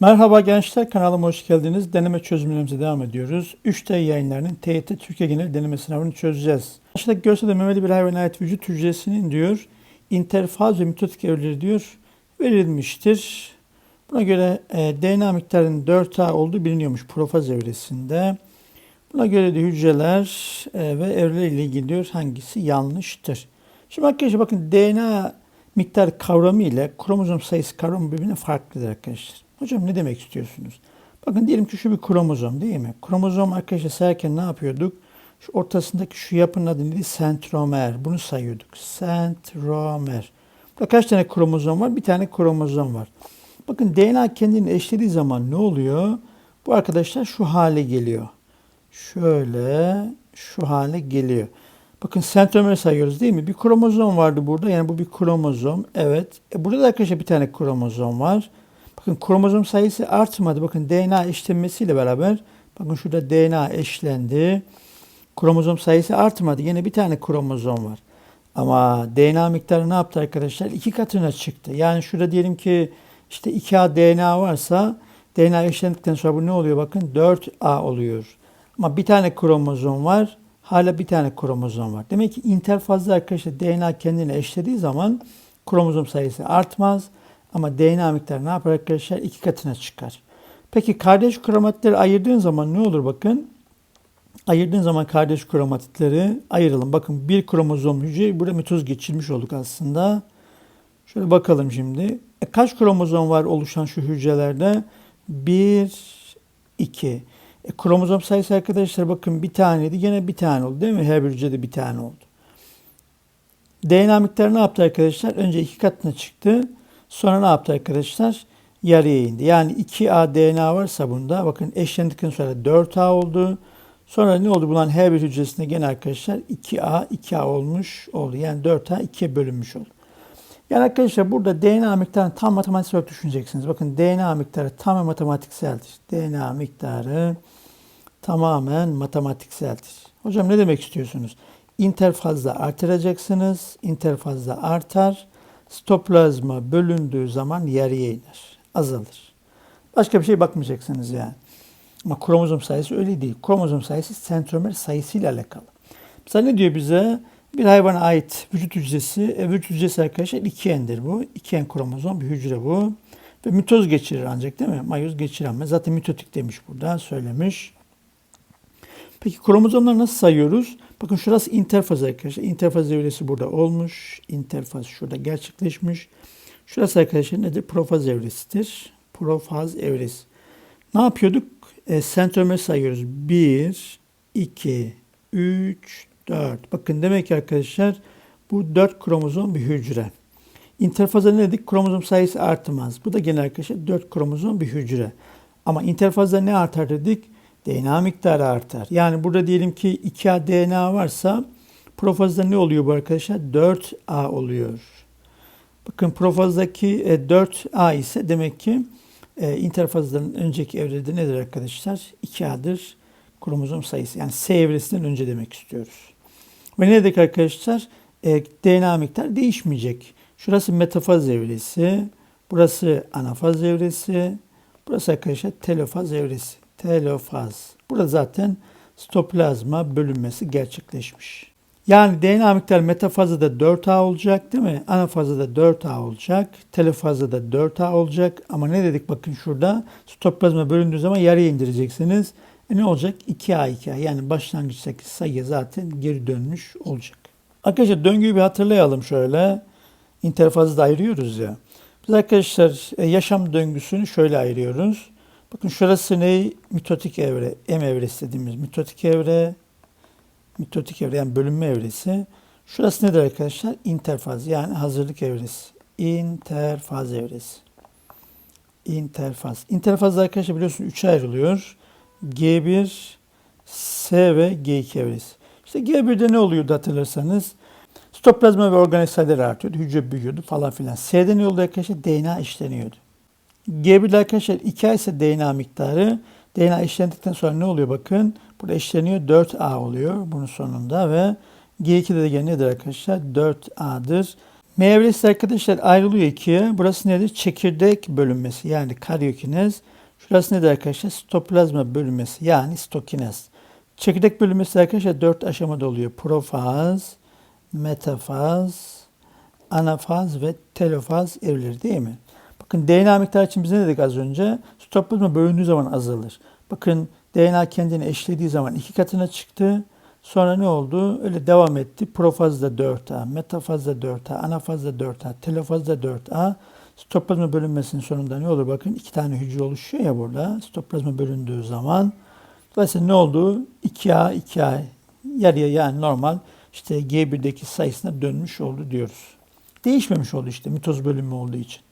Merhaba gençler kanalıma hoş geldiniz. Deneme çözümlerimize devam ediyoruz. 3D yayınlarının TYT Türkiye Genel Deneme Sınavını çözeceğiz. Aşağıdaki görselde memeli bir hayvana ait vücut hücresinin diyor interfaz ve mitotik evreleri diyor verilmiştir. Buna göre e, DNA miktarının 4A olduğu biliniyormuş profaz evresinde. Buna göre de hücreler e, ve evreler ile ilgili diyor hangisi yanlıştır. Şimdi arkadaşlar bakın DNA miktar kavramı ile kromozom sayısı kavramı birbirine farklıdır arkadaşlar. Hocam ne demek istiyorsunuz? Bakın diyelim ki şu bir kromozom değil mi? Kromozom arkadaşlar sayarken ne yapıyorduk? Şu ortasındaki şu yapının adı neydi? Sentromer. Bunu sayıyorduk. Sentromer. Burada kaç tane kromozom var? Bir tane kromozom var. Bakın DNA kendini eşlediği zaman ne oluyor? Bu arkadaşlar şu hale geliyor. Şöyle şu hale geliyor. Bakın sentromer sayıyoruz değil mi? Bir kromozom vardı burada. Yani bu bir kromozom. Evet. E burada da arkadaşlar bir tane kromozom var. Bakın kromozom sayısı artmadı. Bakın DNA eşlenmesiyle beraber bakın şurada DNA eşlendi. Kromozom sayısı artmadı. Yine bir tane kromozom var. Ama DNA miktarı ne yaptı arkadaşlar? İki katına çıktı. Yani şurada diyelim ki işte 2A DNA varsa DNA eşlendikten sonra bu ne oluyor? Bakın 4A oluyor. Ama bir tane kromozom var. Hala bir tane kromozom var. Demek ki interfazda arkadaşlar DNA kendini eşlediği zaman kromozom sayısı artmaz. Ama DNA miktarı ne yapar arkadaşlar? İki katına çıkar. Peki kardeş kromatitleri ayırdığın zaman ne olur bakın? Ayırdığın zaman kardeş kromatitleri ayıralım. Bakın bir kromozom hücre burada mitoz geçirmiş olduk aslında. Şöyle bakalım şimdi. E, kaç kromozom var oluşan şu hücrelerde? 1, 2. E, kromozom sayısı arkadaşlar bakın bir taneydi. Gene bir tane oldu değil mi? Her bir hücrede bir tane oldu. DNA miktarı ne yaptı arkadaşlar? Önce iki katına çıktı. Sonra ne yaptı arkadaşlar? Yarıya indi. Yani 2A DNA varsa bunda bakın eşlendikten sonra 4A oldu. Sonra ne oldu? Bunların her bir hücresinde gene arkadaşlar 2A 2A olmuş oldu. Yani 4A 2'ye bölünmüş oldu. Yani arkadaşlar burada DNA miktarını tam matematiksel olarak düşüneceksiniz. Bakın DNA miktarı tamamen matematikseldir. DNA miktarı tamamen matematikseldir. Hocam ne demek istiyorsunuz? İnterfazda artıracaksınız. İnterfazda artar. Stoplazma bölündüğü zaman yarıya iner. Azalır. Başka bir şey bakmayacaksınız yani. Ama kromozom sayısı öyle değil. Kromozom sayısı sentromer sayısıyla alakalı. Mesela ne diyor bize? Bir hayvana ait vücut hücresi, e, vücut hücresi arkadaşlar ikiendir bu. İkien kromozom bir hücre bu. Ve mitoz geçirir ancak değil mi? Mayoz geçiremez. Zaten mitotik demiş burada söylemiş. Peki kromozomları nasıl sayıyoruz? Bakın şurası interfaz arkadaşlar. İnterfaz evresi burada olmuş. İnterfaz şurada gerçekleşmiş. Şurası arkadaşlar nedir? Profaz evresidir. Profaz evresi. Ne yapıyorduk? E, sentromer sayıyoruz. 1, 2, 3, 4. Bakın demek ki arkadaşlar bu 4 kromozom bir hücre. İnterfazda ne dedik? Kromozom sayısı artmaz. Bu da gene arkadaşlar 4 kromozom bir hücre. Ama interfazda ne artar dedik? DNA miktarı artar. Yani burada diyelim ki 2A DNA varsa profazda ne oluyor bu arkadaşlar? 4A oluyor. Bakın profazdaki 4A e, ise demek ki e, interfazların önceki evrede nedir arkadaşlar? 2A'dır kromozom sayısı. Yani S evresinden önce demek istiyoruz. Ve ne dedik arkadaşlar? E, DNA miktarı değişmeyecek. Şurası metafaz evresi, burası anafaz evresi, burası arkadaşlar telofaz evresi. Telofaz. Burada zaten stoplazma bölünmesi gerçekleşmiş. Yani DNA miktarı metafazda da 4A olacak değil mi? Anafazda da 4A olacak. Telofazda da 4A olacak. Ama ne dedik bakın şurada stoplazma bölündüğü zaman yarıya indireceksiniz. E ne olacak? 2A 2A yani başlangıçtaki sayı zaten geri dönmüş olacak. Arkadaşlar döngüyü bir hatırlayalım şöyle. İnterfazı da ayırıyoruz ya. Biz arkadaşlar e, yaşam döngüsünü şöyle ayırıyoruz. Bakın şurası ne? Mitotik evre, M evresi dediğimiz mitotik evre, mitotik evre yani bölünme evresi. Şurası nedir arkadaşlar? İnterfaz yani hazırlık evresi. İnterfaz evresi. İnterfaz. İnterfaz arkadaşlar biliyorsunuz 3'e ayrılıyor. G1, S ve G2 evresi. İşte G1'de ne oluyordu hatırlarsanız? Stoplazma ve organik sayıları artıyordu. Hücre büyüyordu falan filan. S'de ne oldu arkadaşlar? DNA işleniyordu. G1'de arkadaşlar 2A ise DNA miktarı. DNA işlendikten sonra ne oluyor bakın. Burada eşleniyor 4A oluyor bunun sonunda ve G2'de de gene nedir arkadaşlar? 4A'dır. M evresi arkadaşlar ayrılıyor ikiye. Burası nedir? Çekirdek bölünmesi yani karyokinez. Şurası nedir arkadaşlar? Sitoplazma bölünmesi yani stokinez. Çekirdek bölünmesi arkadaşlar dört aşamada oluyor. Profaz, metafaz, anafaz ve telofaz evleri değil mi? Bakın DNA miktarı için biz ne dedik az önce? Sitoplazma bölündüğü zaman azalır. Bakın DNA kendini eşlediği zaman iki katına çıktı. Sonra ne oldu? Öyle devam etti. Profazda 4A, metafazda 4A, anafazda 4A, telofazda 4A. Sitoplazma bölünmesinin sonunda ne olur? Bakın iki tane hücre oluşuyor ya burada. Sitoplazma bölündüğü zaman. Dolayısıyla ne oldu? 2A, 2A yarıya yani normal işte G1'deki sayısına dönmüş oldu diyoruz. Değişmemiş oldu işte mitoz bölünme olduğu için.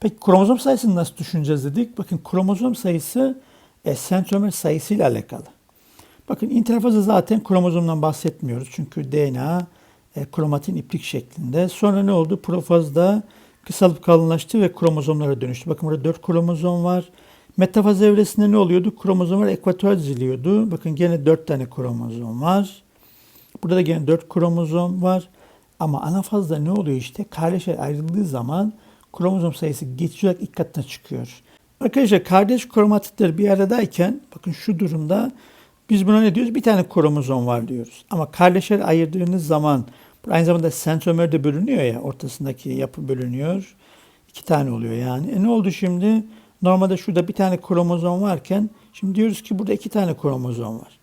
Peki kromozom sayısını nasıl düşüneceğiz dedik? Bakın kromozom sayısı e, sentromer sayısıyla alakalı. Bakın interfazda zaten kromozomdan bahsetmiyoruz. Çünkü DNA e, kromatin iplik şeklinde. Sonra ne oldu? Profazda kısalıp kalınlaştı ve kromozomlara dönüştü. Bakın burada 4 kromozom var. Metafaz evresinde ne oluyordu? Kromozomlar ekvatoral diziliyordu. Bakın gene 4 tane kromozom var. Burada da gene 4 kromozom var. Ama anafazda ne oluyor işte? Kardeşler ayrıldığı zaman kromozom sayısı geçici olarak ilk katına çıkıyor. Arkadaşlar kardeş kromatitler bir aradayken bakın şu durumda biz buna ne diyoruz? Bir tane kromozom var diyoruz. Ama kardeşler ayırdığınız zaman aynı zamanda sentromer de bölünüyor ya ortasındaki yapı bölünüyor. İki tane oluyor yani. E ne oldu şimdi? Normalde şurada bir tane kromozom varken şimdi diyoruz ki burada iki tane kromozom var.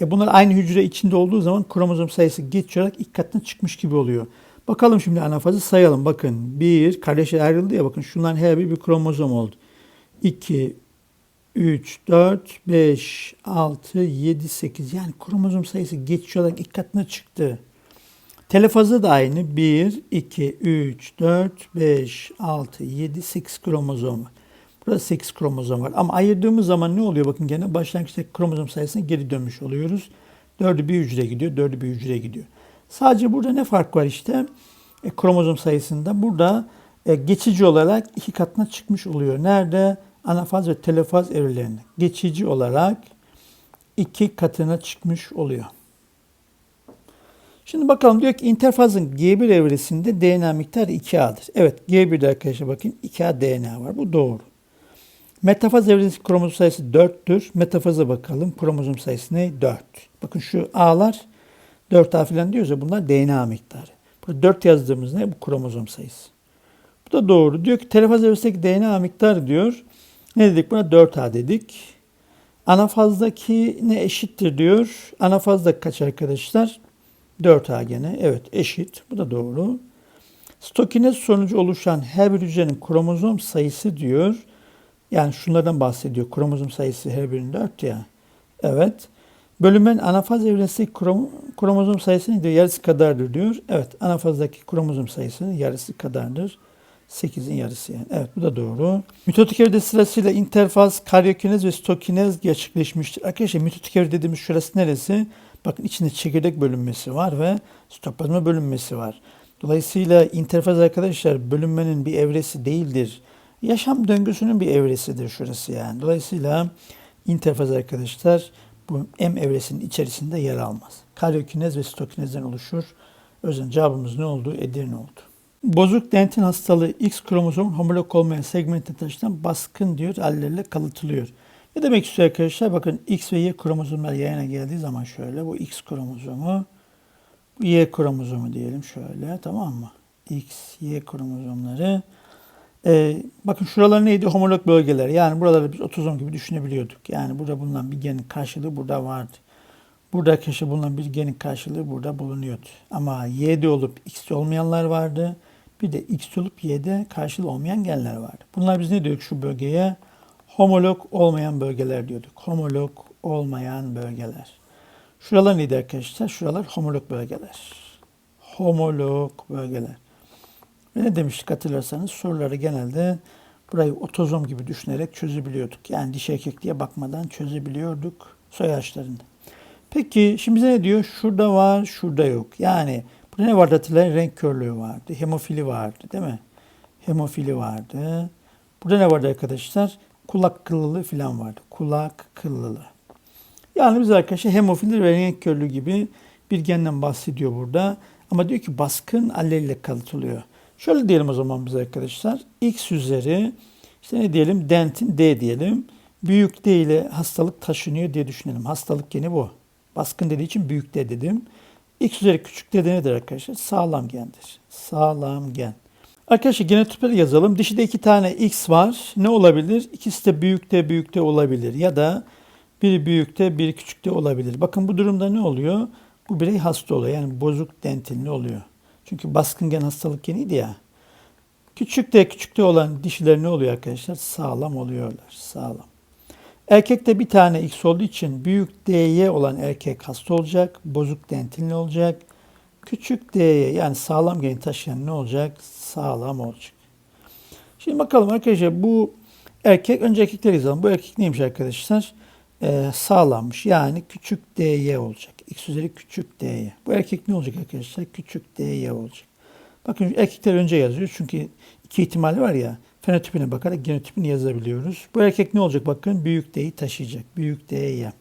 E bunlar aynı hücre içinde olduğu zaman kromozom sayısı geç olarak ilk katına çıkmış gibi oluyor. Bakalım şimdi anafazı sayalım. Bakın bir kardeşler ayrıldı ya bakın şunların her biri bir kromozom oldu. 2, 3, 4, 5, 6, 7, 8 yani kromozom sayısı geçiş olarak ilk katına çıktı. Telefazı da aynı. 1, 2, 3, 4, 5, 6, 7, 8 kromozom var. Burada 8 kromozom var. Ama ayırdığımız zaman ne oluyor? Bakın gene başlangıçtaki kromozom sayısına geri dönmüş oluyoruz. 4'ü bir hücreye gidiyor, 4'ü bir hücreye gidiyor. Sadece burada ne fark var işte? E, kromozom sayısında burada e, geçici olarak iki katına çıkmış oluyor. Nerede? Anafaz ve telofaz evrelerinde. Geçici olarak iki katına çıkmış oluyor. Şimdi bakalım diyor ki interfazın G1 evresinde DNA miktarı 2A'dır. Evet G1'de arkadaşlar bakın 2A DNA var. Bu doğru. Metafaz evresindeki kromozom sayısı 4'tür. Metafaza bakalım. Kromozom sayısı ne? 4. Bakın şu A'lar 4A falan diyoruz ya bunlar DNA miktarı. Burada 4 yazdığımız ne? Bu kromozom sayısı. Bu da doğru. Diyor ki telefaz evresindeki DNA miktarı diyor. Ne dedik buna? 4A dedik. Anafazdaki ne eşittir diyor. Anafazda kaç arkadaşlar? 4A gene. Evet eşit. Bu da doğru. Stokinez sonucu oluşan her bir hücrenin kromozom sayısı diyor. Yani şunlardan bahsediyor. Kromozom sayısı her birinin 4 ya. Evet. Bölünmenin anafaz evresindeki krom, kromozom sayısının yarısı kadardır diyor. Evet anafazdaki kromozom sayısının yarısı kadardır. 8'in yarısı yani. Evet bu da doğru. Mitotik evre sırasıyla interfaz, karyokinez ve stokinez gerçekleşmiştir. Arkadaşlar mitotik evre dediğimiz şurası neresi? Bakın içinde çekirdek bölünmesi var ve sitoplazma bölünmesi var. Dolayısıyla interfaz arkadaşlar bölünmenin bir evresi değildir. Yaşam döngüsünün bir evresidir şurası yani. Dolayısıyla interfaz arkadaşlar bu M evresinin içerisinde yer almaz. Karyokinez ve sitokinezden oluşur. O cevabımız ne oldu? Edirne oldu. Bozuk dentin hastalığı X kromozom homolog olmayan segmentte taşınan baskın diyor allelle kalıtılıyor. Ne demek istiyor arkadaşlar? Bakın X ve Y kromozomlar yayına geldiği zaman şöyle bu X kromozomu bu Y kromozomu diyelim şöyle tamam mı? X, Y kromozomları. Ee, bakın şuralar neydi? Homolog bölgeler. Yani buraları biz otozom gibi düşünebiliyorduk. Yani burada bulunan bir genin karşılığı burada vardı. Burada arkadaşlar bulunan bir genin karşılığı burada bulunuyordu. Ama Y'de olup X'de olmayanlar vardı. Bir de X'de olup Y'de karşılığı olmayan genler vardı. Bunlar biz ne diyorduk şu bölgeye? Homolog olmayan bölgeler diyorduk. Homolog olmayan bölgeler. Şuralar neydi arkadaşlar? Şuralar homolog bölgeler. Homolog bölgeler. Ve ne demiştik hatırlarsanız soruları genelde burayı otozom gibi düşünerek çözebiliyorduk. Yani diş erkekliğe bakmadan çözebiliyorduk soy ağaçlarında. Peki şimdi bize ne diyor? Şurada var, şurada yok. Yani burada ne vardı hatırlayın? Renk körlüğü vardı. Hemofili vardı değil mi? Hemofili vardı. Burada ne vardı arkadaşlar? Kulak kıllılığı falan vardı. Kulak kıllılığı. Yani biz arkadaşlar hemofili ve renk körlüğü gibi bir genden bahsediyor burada. Ama diyor ki baskın alleliyle kalıtılıyor. Şöyle diyelim o zaman biz arkadaşlar. X üzeri işte ne diyelim dentin D diyelim. Büyük D ile hastalık taşınıyor diye düşünelim. Hastalık geni bu. Baskın dediği için büyük D dedim. X üzeri küçük D de nedir arkadaşlar? Sağlam gendir. Sağlam gen. Arkadaşlar genotipleri yazalım. Dişide iki tane X var. Ne olabilir? İkisi de büyük D büyük D olabilir. Ya da biri büyük D biri küçük D olabilir. Bakın bu durumda ne oluyor? Bu birey hasta oluyor. Yani bozuk dentinli oluyor. Çünkü baskın gen hastalık geniydi ya. Küçük de küçük de olan dişiler ne oluyor arkadaşlar? Sağlam oluyorlar. Sağlam. Erkekte bir tane X olduğu için büyük D'ye olan erkek hasta olacak. Bozuk dentinli olacak. Küçük D'ye yani sağlam gen taşıyan ne olacak? Sağlam olacak. Şimdi bakalım arkadaşlar bu erkek önce erkekleri yazalım. Bu erkek neymiş arkadaşlar? Ee, sağlammış. Yani küçük D'ye olacak. X üzeri küçük D'ye. Bu erkek ne olacak arkadaşlar? Küçük D'ye olacak. Bakın erkekler önce yazıyor. Çünkü iki ihtimal var ya. Fenotipine bakarak genotipini yazabiliyoruz. Bu erkek ne olacak? Bakın büyük D'yi taşıyacak. Büyük D'ye.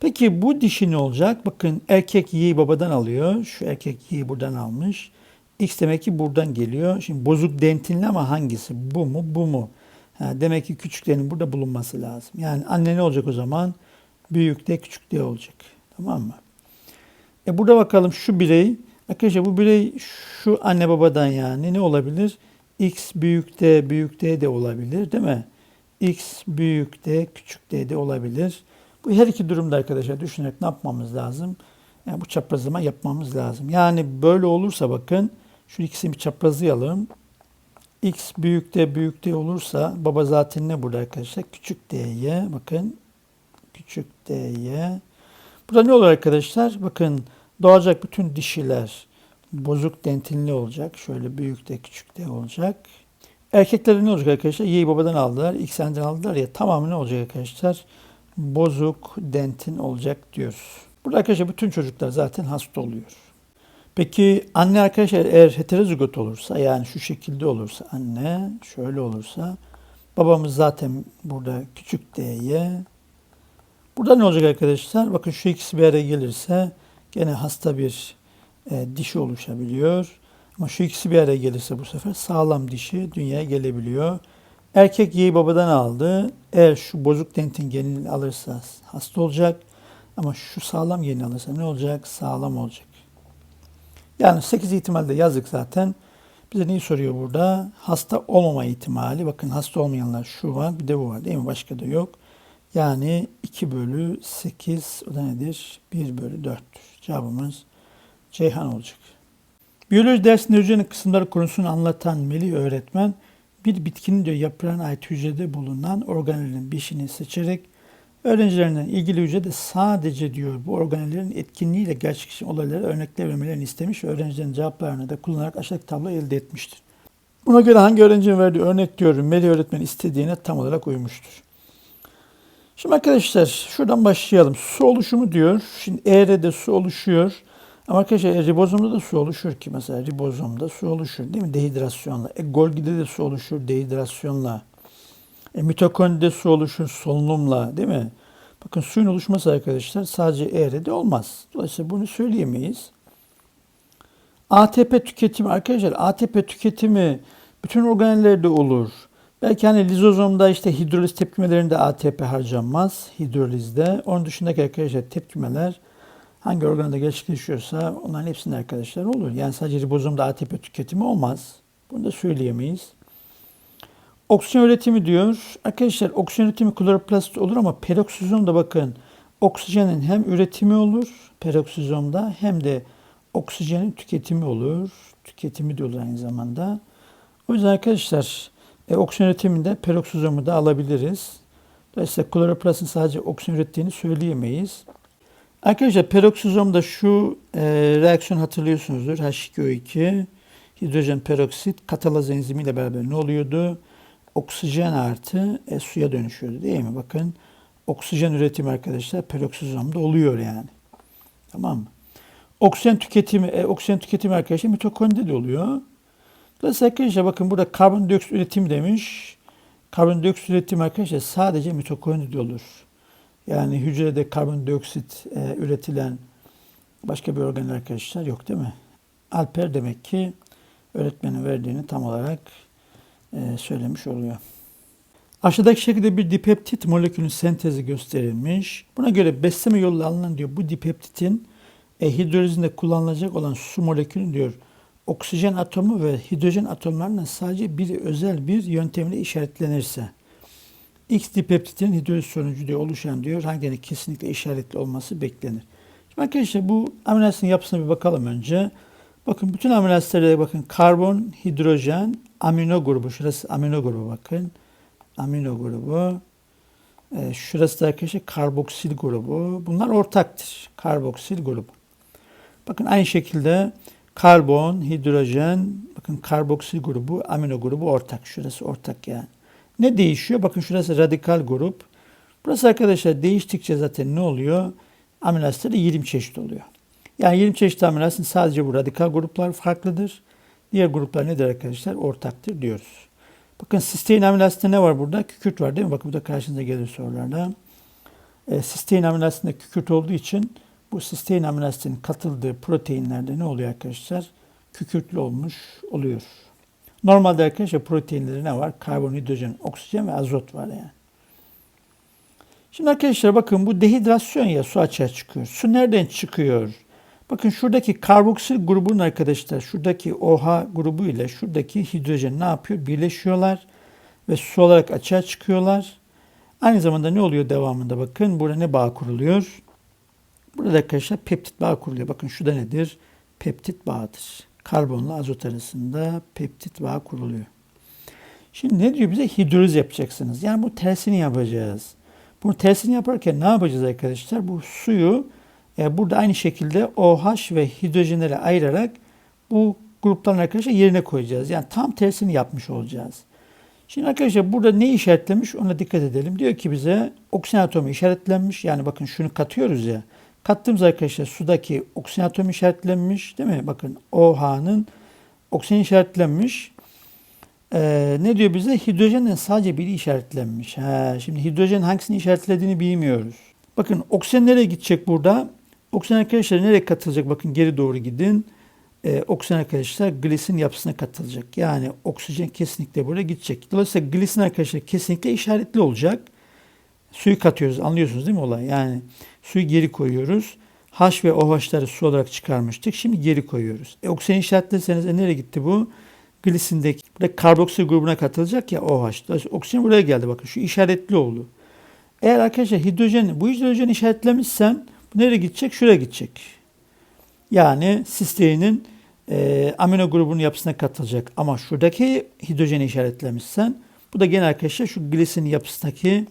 Peki bu dişi ne olacak? Bakın erkek Y'yi babadan alıyor. Şu erkek Y'yi buradan almış. X demek ki buradan geliyor. Şimdi bozuk dentinli ama hangisi? Bu mu? Bu mu? Ha, demek ki küçüklerin burada bulunması lazım. Yani anne ne olacak o zaman? Büyük de küçük de olacak. Tamam mı? E burada bakalım şu birey. Arkadaşlar bu birey şu anne babadan yani ne olabilir? X büyük de büyük de de olabilir değil mi? X büyük de küçük de de olabilir. Bu her iki durumda arkadaşlar düşünerek ne yapmamız lazım? Yani bu çaprazlama yapmamız lazım. Yani böyle olursa bakın şu ikisini bir çaprazlayalım. X büyük de büyük de olursa baba zaten ne burada arkadaşlar? Küçük d'ye bakın. Küçük d'ye. Burada ne olur arkadaşlar? Bakın doğacak bütün dişiler bozuk dentinli olacak. Şöyle büyük de küçük de olacak. Erkeklerin ne olacak arkadaşlar? Y'yi babadan aldılar, X'den aldılar ya tamamı ne olacak arkadaşlar? Bozuk dentin olacak diyoruz. Burada arkadaşlar bütün çocuklar zaten hasta oluyor. Peki anne arkadaşlar eğer heterozigot olursa yani şu şekilde olursa anne şöyle olursa babamız zaten burada küçük D'ye Burada ne olacak arkadaşlar? Bakın şu ikisi bir araya gelirse gene hasta bir e, dişi oluşabiliyor. Ama şu ikisi bir araya gelirse bu sefer sağlam dişi dünyaya gelebiliyor. Erkek Y'yi babadan aldı. Eğer şu bozuk dentin genini alırsa hasta olacak. Ama şu sağlam genini alırsa ne olacak? Sağlam olacak. Yani 8 ihtimalde yazdık zaten. Bize neyi soruyor burada? Hasta olmama ihtimali. Bakın hasta olmayanlar şu var bir de bu var değil mi? Başka da yok. Yani 2 bölü 8 o da nedir? 1 bölü 4'tür. Cevabımız Ceyhan olacak. Biyoloji dersinde hücrenin kısımları konusunu anlatan Melih öğretmen bir bitkinin diyor yaprağına ait hücrede bulunan organellerin beşini seçerek öğrencilerinden ilgili hücrede sadece diyor bu organellerin etkinliğiyle gerçekleşen olaylara örnekler vermelerini istemiş öğrencilerin cevaplarını da kullanarak aşağıdaki tablo elde etmiştir. Buna göre hangi öğrencinin verdiği örnek diyor Melih öğretmen istediğine tam olarak uymuştur. Şimdi arkadaşlar şuradan başlayalım. Su oluşumu diyor. Şimdi eğrede su oluşuyor. Ama arkadaşlar e, ribozomda da su oluşur ki mesela ribozomda su oluşur değil mi? Dehidrasyonla. E, Golgi'de de su oluşur dehidrasyonla. E, mitokondride su oluşur solunumla değil mi? Bakın suyun oluşması arkadaşlar sadece eğrede olmaz. Dolayısıyla bunu söyleyemeyiz. ATP tüketimi arkadaşlar ATP tüketimi bütün organellerde olur. Belki hani lizozomda işte hidroliz tepkimelerinde ATP harcanmaz hidrolizde. Onun dışındaki arkadaşlar tepkimeler hangi organda gerçekleşiyorsa onların hepsinde arkadaşlar olur. Yani sadece ribozomda ATP tüketimi olmaz. Bunu da söyleyemeyiz. Oksijen üretimi diyor. Arkadaşlar oksijen üretimi kloroplast olur ama peroksizomda bakın oksijenin hem üretimi olur peroksizomda hem de oksijenin tüketimi olur. Tüketimi de olur aynı zamanda. O yüzden arkadaşlar e, oksijen üretiminde peroksizomu da alabiliriz. Dolayısıyla kloroplastin sadece oksijen ürettiğini söyleyemeyiz. Arkadaşlar peroksizomda şu e, reaksiyon hatırlıyorsunuzdur. H2O2 hidrojen peroksit katalaz enzimiyle beraber ne oluyordu? Oksijen artı e, suya dönüşüyordu değil mi? Bakın oksijen üretimi arkadaşlar peroksizomda oluyor yani. Tamam mı? Oksijen tüketimi, e, oksijen tüketimi arkadaşlar mitokondride de oluyor. Dolayısıyla arkadaşlar bakın burada karbondioksit üretim demiş. Karbondioksit üretim arkadaşlar sadece mitokondride olur. Yani hücrede karbondioksit e, üretilen Başka bir organ arkadaşlar yok değil mi? Alper demek ki öğretmenin verdiğini tam olarak e, söylemiş oluyor. Aşağıdaki şekilde bir dipeptit molekülün sentezi gösterilmiş. Buna göre besleme yoluyla alınan diyor bu dipeptitin e, hidrolizinde kullanılacak olan su molekülün diyor oksijen atomu ve hidrojen atomlarının sadece bir özel bir yöntemle işaretlenirse X dipeptitin hidroliz sonucu diyor oluşan diyor hangilerinin kesinlikle işaretli olması beklenir. Şimdi arkadaşlar bu amino yapısına bir bakalım önce. Bakın bütün amino bakın karbon, hidrojen, amino grubu. Şurası amino grubu bakın. Amino grubu. Ee, şurası da arkadaşlar karboksil grubu. Bunlar ortaktır. Karboksil grubu. Bakın aynı şekilde karbon, hidrojen, bakın karboksil grubu, amino grubu ortak. Şurası ortak yani. Ne değişiyor? Bakın şurası radikal grup. Burası arkadaşlar değiştikçe zaten ne oluyor? Amino asitleri 20 çeşit oluyor. Yani 20 çeşit amino asit sadece bu radikal gruplar farklıdır. Diğer gruplar nedir arkadaşlar? Ortaktır diyoruz. Bakın sistein amino asitinde ne var burada? Kükürt var değil mi? Bakın bu da karşınıza gelir sorularda. E, sistein amino asitinde kükürt olduğu için bu sistein amino asitinin katıldığı proteinlerde ne oluyor arkadaşlar? Kükürtlü olmuş oluyor. Normalde arkadaşlar proteinleri ne var? Karbon, hidrojen, oksijen ve azot var yani. Şimdi arkadaşlar bakın bu dehidrasyon ya su açığa çıkıyor. Su nereden çıkıyor? Bakın şuradaki karboksil grubunun arkadaşlar şuradaki OH grubu ile şuradaki hidrojen ne yapıyor? Birleşiyorlar ve su olarak açığa çıkıyorlar. Aynı zamanda ne oluyor devamında bakın burada ne bağ kuruluyor? Burada arkadaşlar peptit bağ kuruluyor. Bakın şurada nedir? Peptit bağıdır. Karbonla azot arasında peptit bağ kuruluyor. Şimdi ne diyor bize? Hidroliz yapacaksınız. Yani bu tersini yapacağız. Bunu tersini yaparken ne yapacağız arkadaşlar? Bu suyu e, burada aynı şekilde OH ve hidrojenleri ayırarak bu grupların arkadaşlar yerine koyacağız. Yani tam tersini yapmış olacağız. Şimdi arkadaşlar burada ne işaretlemiş ona dikkat edelim. Diyor ki bize oksijen atomu işaretlenmiş. Yani bakın şunu katıyoruz ya. Kattığımız arkadaşlar sudaki oksijen atomu işaretlenmiş değil mi? Bakın OH'nın oksijen işaretlenmiş. Ee, ne diyor bize? Hidrojenin sadece biri işaretlenmiş. Ha, şimdi hidrojen hangisini işaretlediğini bilmiyoruz. Bakın oksijen nereye gidecek burada? Oksijen arkadaşlar nereye katılacak? Bakın geri doğru gidin. Ee, oksijen arkadaşlar glisin yapısına katılacak. Yani oksijen kesinlikle buraya gidecek. Dolayısıyla glisin arkadaşlar kesinlikle işaretli olacak. Suyu katıyoruz. Anlıyorsunuz değil mi olay? Yani suyu geri koyuyoruz. H ve OH'ları su olarak çıkarmıştık. Şimdi geri koyuyoruz. E, oksijen işaretlerseniz e, nereye gitti bu? Glisindeki burada karboksil grubuna katılacak ya OH. Oksijen buraya geldi. Bakın şu işaretli oldu. Eğer arkadaşlar hidrojen, bu hidrojeni işaretlemişsen bu nereye gidecek? Şuraya gidecek. Yani sisteinin e, amino grubunun yapısına katılacak. Ama şuradaki hidrojeni işaretlemişsen bu da gene arkadaşlar şu glisin yapısındaki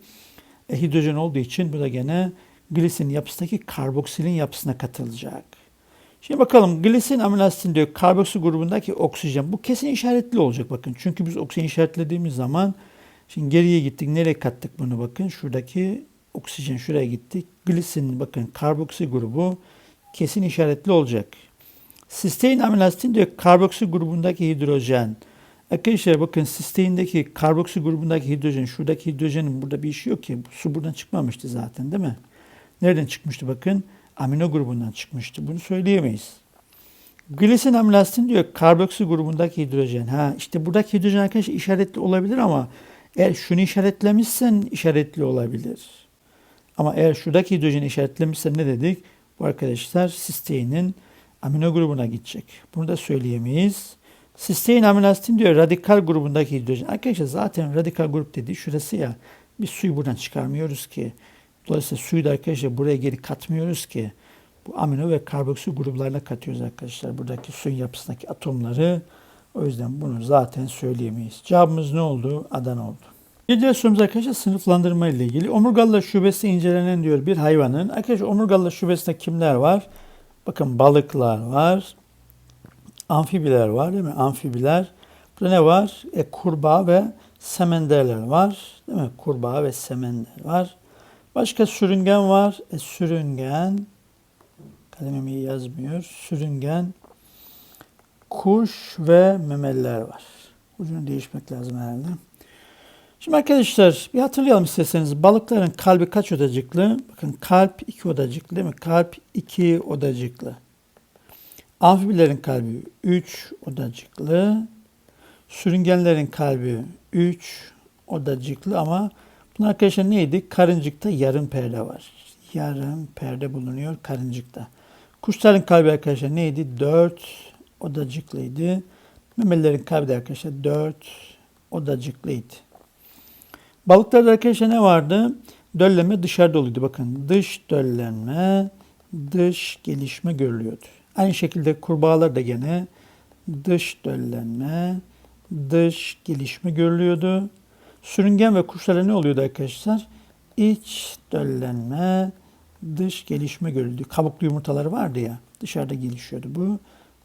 e, hidrojen olduğu için bu da gene glisin yapısındaki karboksilin yapısına katılacak. Şimdi bakalım glisin amino asitin diyor karboksil grubundaki oksijen. Bu kesin işaretli olacak bakın. Çünkü biz oksijen işaretlediğimiz zaman şimdi geriye gittik. Nereye kattık bunu bakın. Şuradaki oksijen şuraya gittik. Glisin bakın karboksil grubu kesin işaretli olacak. Sistein amino asitin diyor karboksil grubundaki hidrojen. Arkadaşlar bakın sisteindeki karboksil grubundaki hidrojen, şuradaki hidrojenin burada bir işi yok ki. Su buradan çıkmamıştı zaten değil mi? Nereden çıkmıştı bakın? Amino grubundan çıkmıştı. Bunu söyleyemeyiz. Glisin amino asitin diyor karboksil grubundaki hidrojen. Ha işte buradaki hidrojen arkadaşlar işaretli olabilir ama eğer şunu işaretlemişsen işaretli olabilir. Ama eğer şuradaki hidrojeni işaretlemişsen ne dedik? Bu arkadaşlar sisteinin amino grubuna gidecek. Bunu da söyleyemeyiz. Sistein amino asitin diyor radikal grubundaki hidrojen. Arkadaşlar zaten radikal grup dediği şurası ya. Biz suyu buradan çıkarmıyoruz ki. Dolayısıyla suyu da arkadaşlar buraya geri katmıyoruz ki. Bu amino ve karboksil gruplarına katıyoruz arkadaşlar. Buradaki suyun yapısındaki atomları. O yüzden bunu zaten söyleyemeyiz. Cevabımız ne oldu? Adana oldu. Gece sorumuz arkadaşlar sınıflandırma ile ilgili. Omurgalılar şubesi incelenen diyor bir hayvanın. Arkadaşlar omurgalılar şubesinde kimler var? Bakın balıklar var. Amfibiler var değil mi? Amfibiler. Burada ne var? E, kurbağa ve semenderler var. Değil mi? Kurbağa ve semender var. Başka sürüngen var. E, sürüngen. Kalemim iyi yazmıyor. Sürüngen. Kuş ve memeliler var. Ucunu değişmek lazım herhalde. Şimdi arkadaşlar bir hatırlayalım isterseniz. Balıkların kalbi kaç odacıklı? Bakın kalp iki odacıklı değil mi? Kalp iki odacıklı. Amfibilerin kalbi 3 odacıklı. Sürüngenlerin kalbi 3 odacıklı ama bunun arkadaşlar neydi? Karıncıkta yarım perde var. Yarım perde bulunuyor karıncıkta. Kuşların kalbi arkadaşlar neydi? 4 odacıklıydı. Memelilerin kalbi de arkadaşlar 4 odacıklıydı. Balıklarda arkadaşlar ne vardı? Döllenme dışarıda oluyordu. Bakın dış döllenme, dış gelişme görülüyordu. Aynı şekilde kurbağalar da gene dış döllenme, dış gelişme görülüyordu. Sürüngen ve kuşlara ne oluyordu arkadaşlar? İç döllenme, dış gelişme görüldü. Kabuklu yumurtaları vardı ya, dışarıda gelişiyordu bu.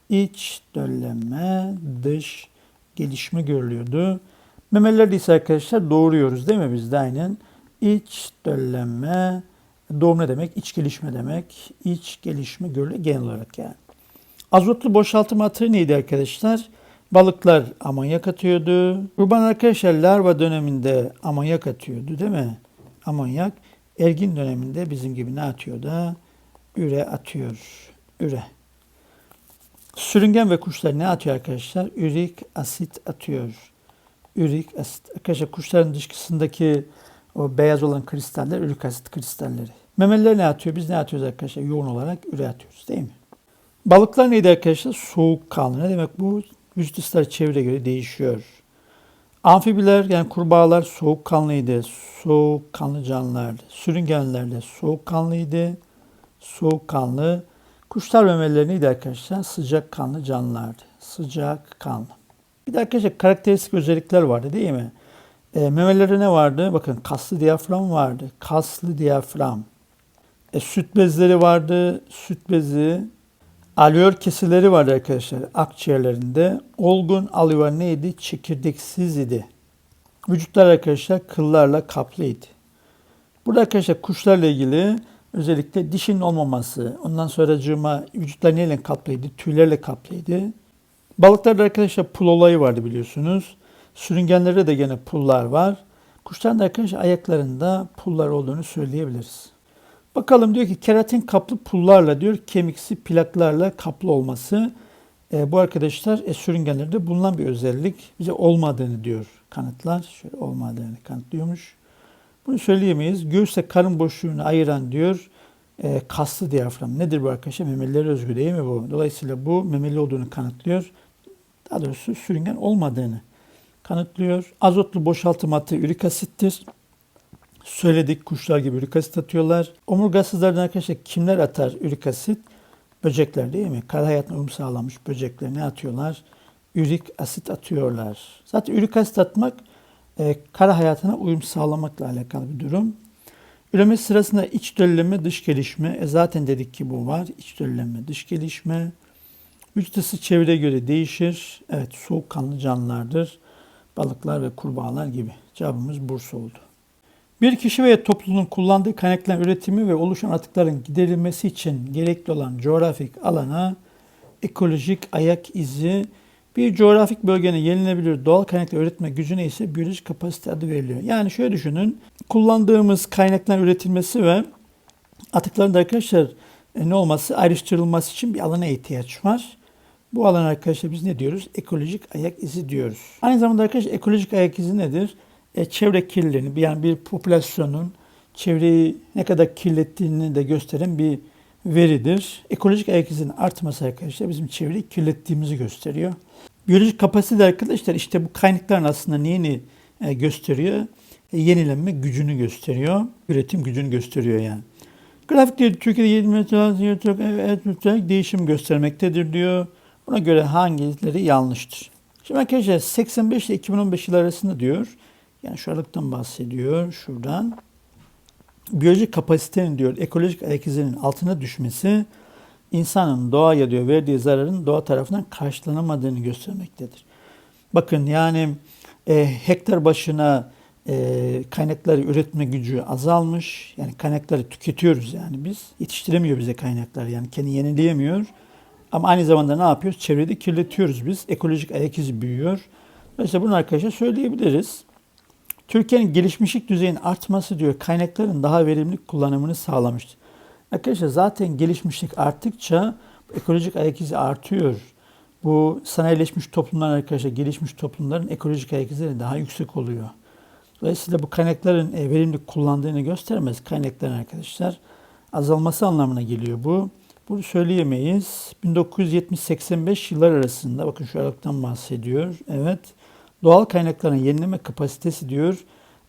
İç döllenme, dış gelişme görülüyordu. Memelilerde ise arkadaşlar doğuruyoruz değil mi biz de aynen? İç döllenme, doğum ne demek? İç gelişme demek. İç gelişme görülüyor genel olarak yani. Azotlu boşaltım atığı neydi arkadaşlar? Balıklar amonyak atıyordu. Kurban arkadaşlar larva döneminde amonyak atıyordu değil mi? Amonyak. Ergin döneminde bizim gibi ne atıyor da? Üre atıyor. Üre. Sürüngen ve kuşlar ne atıyor arkadaşlar? Ürik asit atıyor. Ürik asit. Arkadaşlar kuşların dışkısındaki o beyaz olan kristaller ürik asit kristalleri. Memeliler ne atıyor? Biz ne atıyoruz arkadaşlar? Yoğun olarak üre atıyoruz değil mi? Balıklar neydi arkadaşlar? Soğukkanlı. Ne demek bu? Vücut ısıları çevreye göre değişiyor. Amfibiler yani kurbağalar soğukkanlıydı. Soğukkanlı canlılardı. Sürüngenler de soğukkanlıydı. Soğukkanlı. Kuşlar memelileri neydi arkadaşlar? Sıcakkanlı canlılardı. Sıcakkanlı. Bir de arkadaşlar karakteristik özellikler vardı değil mi? E, memelerde ne vardı? Bakın kaslı diyafram vardı. Kaslı diyafram. E, süt bezleri vardı. Süt bezi. Alveol kesileri vardı arkadaşlar akciğerlerinde. Olgun alveol neydi? Çekirdeksiz idi. Vücutlar arkadaşlar kıllarla kaplıydı. Burada arkadaşlar kuşlarla ilgili özellikle dişinin olmaması, ondan sonra cığıma vücutlar neyle kaplıydı? Tüylerle kaplıydı. Balıklarda arkadaşlar pul olayı vardı biliyorsunuz. Sürüngenlerde de gene pullar var. Kuşların da arkadaşlar ayaklarında pullar olduğunu söyleyebiliriz. Bakalım diyor ki keratin kaplı pullarla diyor kemiksi plaklarla kaplı olması. E, bu arkadaşlar e, sürüngenlerde bulunan bir özellik. Bize olmadığını diyor kanıtlar. Şöyle olmadığını kanıtlıyormuş. Bunu söyleyemeyiz. Göğüsle karın boşluğunu ayıran diyor e, kaslı diyafram. Nedir bu arkadaşlar? Memelilere özgü değil mi bu? Dolayısıyla bu memeli olduğunu kanıtlıyor. Daha doğrusu sürüngen olmadığını kanıtlıyor. Azotlu boşaltım atığı ürik asittir. Söyledik kuşlar gibi ürik asit atıyorlar. Omurgasızlardan arkadaşlar kimler atar ürik asit? Böcekler değil mi? Kara hayatına uyum sağlamış böcekler ne atıyorlar? Ürik asit atıyorlar. Zaten ürik asit atmak e, kara hayatına uyum sağlamakla alakalı bir durum. Üreme sırasında iç döllenme, dış gelişme. E zaten dedik ki bu var. İç döllenme, dış gelişme. Vücut ısı çevreye göre değişir. Evet soğukkanlı canlılardır. Balıklar ve kurbağalar gibi. Cevabımız Bursa oldu. Bir kişi veya topluluğun kullandığı kaynakların üretimi ve oluşan atıkların giderilmesi için gerekli olan coğrafik alana ekolojik ayak izi bir coğrafik bölgenin yenilebilir doğal kaynaklar üretme gücüne ise biyolojik kapasite adı veriliyor. Yani şöyle düşünün. Kullandığımız kaynakların üretilmesi ve atıkların da arkadaşlar e, ne olması ayrıştırılması için bir alana ihtiyaç var. Bu alan arkadaşlar biz ne diyoruz? Ekolojik ayak izi diyoruz. Aynı zamanda arkadaşlar ekolojik ayak izi nedir? E, çevre kirliliğini yani bir popülasyonun çevreyi ne kadar kirlettiğini de gösteren bir veridir. Ekolojik ayak izinin artması arkadaşlar bizim çevreyi kirlettiğimizi gösteriyor. Biyolojik kapasite arkadaşlar işte bu kaynakların aslında neyini e, gösteriyor? E, yenilenme gücünü gösteriyor. Üretim gücünü gösteriyor yani. Grafikte Türkiye'de 7 metre değişim göstermektedir diyor. Buna göre hangileri yanlıştır? Şimdi arkadaşlar 85 ile 2015 yıl arasında diyor. Yani şu aralıktan bahsediyor şuradan. Biyolojik kapasitenin diyor ekolojik ayak izinin altına düşmesi insanın doğaya diyor verdiği zararın doğa tarafından karşılanamadığını göstermektedir. Bakın yani e, hektar başına e, kaynakları üretme gücü azalmış. Yani kaynakları tüketiyoruz yani biz. Yetiştiremiyor bize kaynaklar yani kendi yenileyemiyor. Ama aynı zamanda ne yapıyoruz? Çevrede kirletiyoruz biz. Ekolojik ayak izi büyüyor. Mesela bunu arkadaşlar söyleyebiliriz. Türkiye'nin gelişmişlik düzeyinin artması diyor kaynakların daha verimli kullanımını sağlamıştır. Arkadaşlar zaten gelişmişlik arttıkça Ekolojik ayak izi artıyor. Bu sanayileşmiş toplumlar arkadaşlar, gelişmiş toplumların ekolojik ayak izleri daha yüksek oluyor. Dolayısıyla bu kaynakların e, verimli kullandığını göstermez. Kaynakların arkadaşlar azalması anlamına geliyor bu. Bunu söyleyemeyiz. 1970-85 yıllar arasında bakın şu aralıktan bahsediyor. Evet. Doğal kaynakların yenileme kapasitesi diyor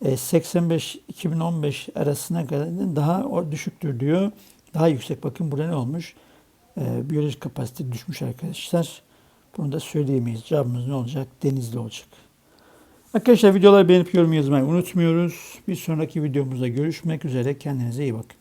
e, 85-2015 arasına kadar daha düşüktür diyor. Daha yüksek. Bakın burada ne olmuş? E, biyolojik kapasite düşmüş arkadaşlar. Bunu da söyleyemeyiz. Cevabımız ne olacak? Denizli olacak. Arkadaşlar videoları beğenip yorum yazmayı unutmuyoruz. Bir sonraki videomuzda görüşmek üzere. Kendinize iyi bakın.